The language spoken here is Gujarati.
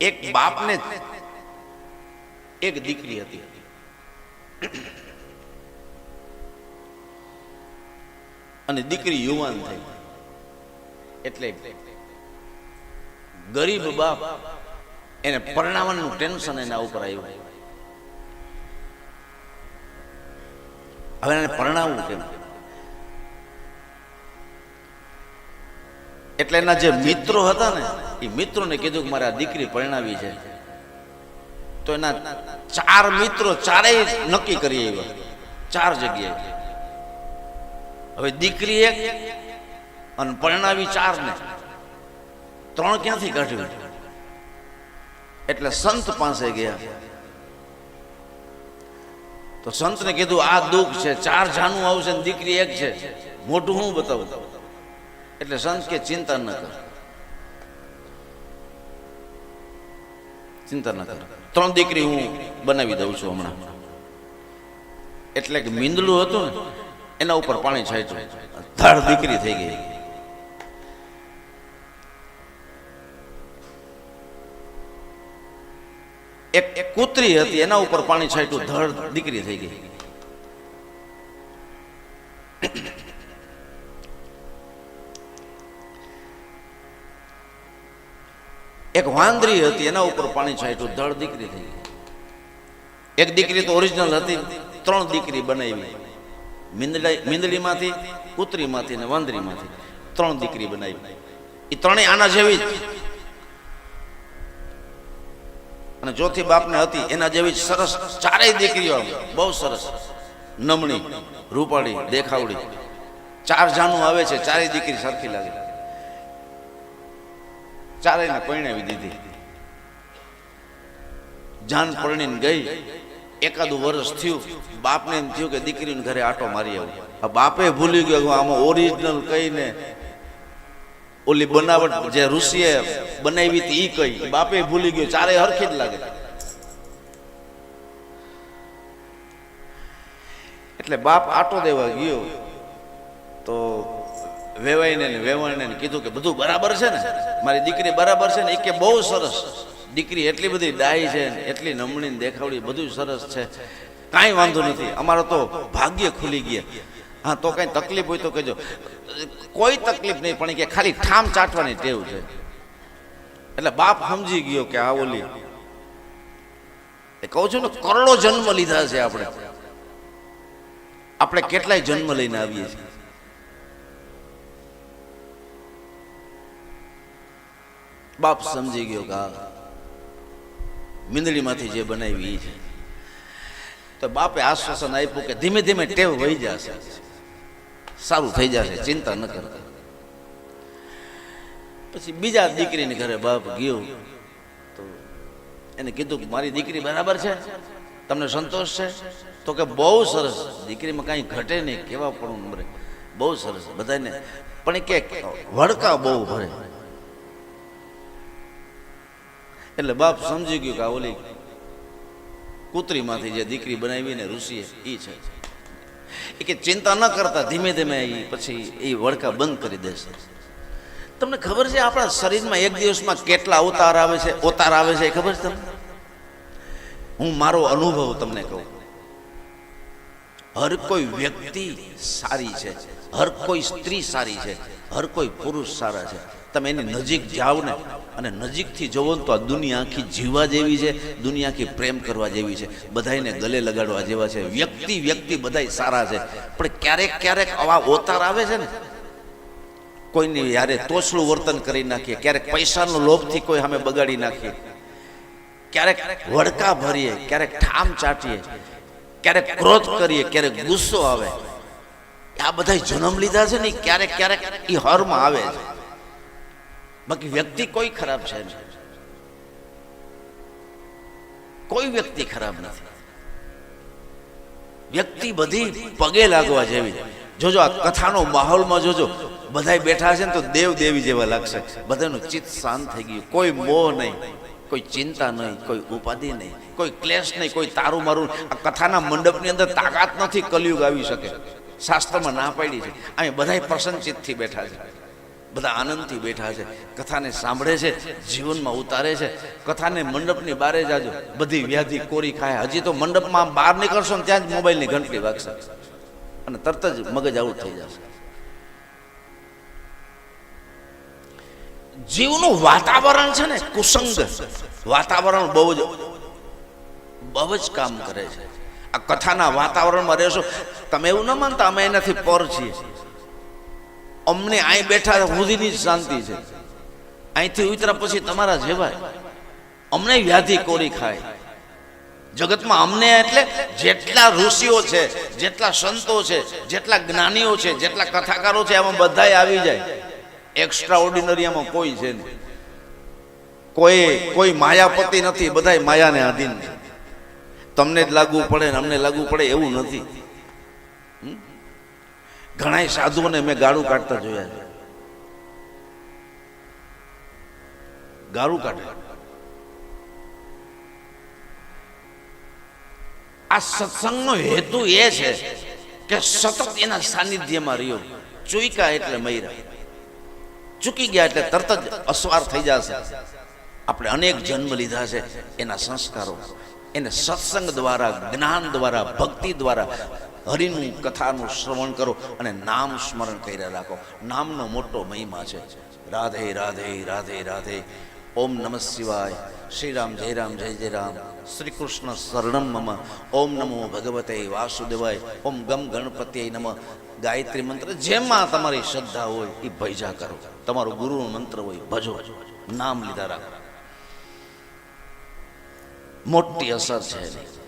એક બાપને એક દીકરી હતી. અને દીકરી યુવાન થઈ. એટલે ગરીબ બાપ એને પરણાવવાનું ટેન્શન એના ઉપર આવ્યું. હવે એને પરણાવવું કેમ? એટલે એના જે મિત્રો હતા ને, એ મિત્રોને કીધું કે મારે આ દીકરી પરણાવી છે. તો એના ચાર મિત્રો ચારેય નક્કી કરી આવ્યા. ચાર જગ્યાએ. હવે દીકરી એક અને પરણાવી ચાર ને ત્રણ ક્યાંથી કાઢ્યું? એટલે સંત પાસે ગયા. તો સંતને કીધું, આ દુઃખ છે, ચાર જાનું આવશે ને દીકરી એક છે. મોટું હું બતાવું? એટલે સંત કે ચિંતા ન કર. ચિંતા ન કર. ત્રણ દીકરી હું બનાવી દઉં છું હમણાં. એટલે કે મીંદલું હતું ને, એના ઉપર પાણી છાંટ્યું ધડ દીકરી થઈ ગઈ. એક કૂતરી હતી, એના ઉપર પાણી છાંટ્યું ધડ દીકરી થઈ ગઈ. એક વાંદરી હતી, એના ઉપર પાણી છાંટ્યું ધડ દીકરી થઈ એક દીકરી તો ઓરિજિનલ હતી, ત્રણ દીકરી બનાવી. મીંદડી મીંદડીમાંથી, કૂતરીમાંથી અને વાંદરીમાંથી ત્રણ દીકરી બનાવી. એ ત્રણેય આના જેવી જ. અને ચોથી બાપને હતી, એના જેવી જ સરસ ચારેય દીકરીઓ બહુ સરસ. નમણી, રૂપાળી, દેખાવડી. ચાર જાનું આવે છે, ચારેય દીકરી સરખી લાગે. ચારેયને પરણાવી દીધી. જાન પરણીને ગઈ. એકાદું વર્ષ થયું. બાપને એમ થયું કે દીકરીને ઘરે આટો મારી આવું. આ બાપે ભૂલી ગયો આમાં ઓરિજિનલ કહીને ઓલી બનાવટ જે ઋષિએ બનાવી હતી એ કઈ. બાપે ભૂલી ગયો. ચારે હરખી જ લાગે. એટલે બાપ આટો દેવા ગયો. તો વેવાઈને ને વેવાઈને કીધું કે બધું બરાબર છે ને? મારી દીકરી બરાબર છે ને એ કે બહુ સરસ. દીકરી એટલી બધી ડાય છે એટલી નમણી દેખાવડી બધું સરસ છે. કાંઈ વાંધો નથી. અમારો તો ભાગ્ય ખુલી ગયા. હા, તો કાંઈ તકલીફ હોય તો કહેજો. કોઈ તકલીફ નહીં, પણ કે ખાલી ઠામ ચાટવાની ટેવ છે. એટલે બાપ સમજી ગયો કે આ ઓલી એ કહું છું ને, કરોડો જન્મ લીધા છે આપણે. આપણે કેટલાય જન્મ લઈને આવીએ છીએ. બાપ સમજી ગયો કે મીંદડીમાંથી જે બનાવી છે, તો બાપે આશ્વાસન આપ્યું કે ધીમે ધીમે ટેવ વહી જશે. સારું થઈ જશે, ચિંતા ન કરતા. પછી બીજા દીકરીને ઘરે બાપ ગયો, તો એને કીધું કે મારી દીકરી બરાબર છે, તમને સંતોષ છે? તો કે બહુ સરસ, દીકરીમાં કાંઈ ઘટે નહીં, કેવા પણ મરે બહુ સરસ, બધાને. પણ કે વડકા બહુ ભરે. એટલે બાપ સમજી ગયું કે ઓલી કૂતરીમાંથી જે દીકરી બનાવી ને ઋષિએ એ છે. એ કે ચિંતા ન કરતા, ધીમે ધીમે એ પછી એ વડકા બંધ કરી દેશે તમને ખબર છે આપણા શરીરમાં એક દિવસમાં કેટલા અવતાર આવે છે અવતાર આવે છે એ ખબર છે તમને? હું મારો અનુભવ તમને કહું. હર કોઈ વ્યક્તિ સારી છે, હર કોઈ સ્ત્રી સારી છે, હર કોઈ પુરુષ સારા છે. તમે એની નજીક જાઓ ને અને નજીકથી જોવો ને તો આ દુનિયા આખી જીવવા જેવી છે, દુનિયા આખી પ્રેમ કરવા જેવી છે બધાને ગલે લગાડવા જેવા છે, વ્યક્તિ વ્યક્તિ બધાય સારા છે. પણ ક્યારેક ક્યારેક આવા ઓતાર આવે છે ને, કોઈની યારે તોછલું વર્તન કરી નાખીએ, ક્યારેક પૈસાનો લોભથી કોઈ સામે બગાડી નાખીએ. ક્યારેક વડકા ભરીએ, ક્યારેક ઠામ ચાટીએ, ક્યારેક ક્રોધ કરીએ, ક્યારેક ગુસ્સો આવે. આ બધા જન્મ લીધા છે ને, ક્યારેક ક્યારેક એ હરમાં આવે છે. બાકી વ્યક્તિ કોઈ ખરાબ છે કોઈ વ્યક્તિ ખરાબ નથી. વ્યક્તિ બધી પગે લાગવા જેવી. જોજો, આ કથાનો માહોલમાં જોજો. બધાય બેઠા છે ને તો દેવ દેવી જેવા લાગશે. બધાનું ચિત્ત શાંત થઈ ગયું. કોઈ મોહ નહીં, કોઈ ચિંતા નહીં, કોઈ ઉપાધિ નહીં, કોઈ ક્લેશ નહીં, કોઈ તારું મારું. આ કથાના મંડપની અંદર તાકાત નથી કલયુગ આવી શકે. શાસ્ત્રમાં ના પાડી છે. અહીં બધાય પ્રસન્ન ચિત્તથી બેઠા છે. બધા આનંદથી બેઠા છે. કથાને સાંભળે છે, જીવનમાં ઉતારે છે. કથાને મંડપની બારે જાજો. બધી વ્યાધિ, કોરી ખાય. હજી તો મંડપમાં બહાર નીકળશો ને ત્યાં જ મોબાઈલની ઘંટડી વાગશે. અને તરત જ મગજ આઉટ થઈ જશે. જીવનું વાતાવરણ છે ને, કુસંગ. વાતાવરણ બહુ જ બહુ જ કામ કરે છે. આ કથાના વાતાવરણમાં રહેશો. તમે એવું ન માનતા, અમે એનાથી પર છીએ. અમને અહીં બેઠા સુધીની શાંતિ છે. અહીંથી ઉતરા પછી તમારા જેવાય. અમને વ્યાધિ કોરી ખાય. જગતમાં અમને એટલે જેટલા ઋષિઓ છે, જેટલા સંતો છે, જેટલા જ્ઞાનીઓ છે, જેટલા કથાકારો છે એમાં બધાય આવી જાય. એક્સ્ટ્રા ઓર્ડિનરી એમાં કોઈ છે નહીં. કોઈ કોઈ માયાપતિ નથી, બધાય માયાને આધીન તમને જ લાગવું પડે ને અમને લાગવું પડે એવું નથી? ઘણાય સાધુઓને મેં ગાળું કાઢતા જોયા છે. ગાળું કાઢે. આ સત્સંગનો હેતુ એ છે કે સતત એના સાનિધ્યમાં રહ્યો. ચૂક્યા એટલે મૈરા ચૂકી ગયા એટલે તરત જ અસવાર થઈ જશે. આપણે અનેક જન્મ લીધા છે એના સંસ્કારો. એને સત્સંગ દ્વારા, જ્ઞાન દ્વારા, ભક્તિ દ્વારા હરિનું કથાનું શ્રવણ કરો અને નામ સ્મરણ કર્યા રાખો. નામનો મોટો મહિમા છે. રાધે રાધે રાધે રાધે. ઓમ નમઃ શિવાય. શ્રી રામ જય રામ, જય જય રામ. શ્રી કૃષ્ણ શરણમ મમ. ઓમ નમો ભગવતે વાસુદેવાય. ઓમ ગમ ગણપતિ નમ. ગાયત્રી મંત્ર જેમાં તમારી શ્રદ્ધા હોય એ ભૈજા કરો. તમારો ગુરુનો મંત્ર હોય ભજો. નામ લીધા રાખો. મોટી અસર છે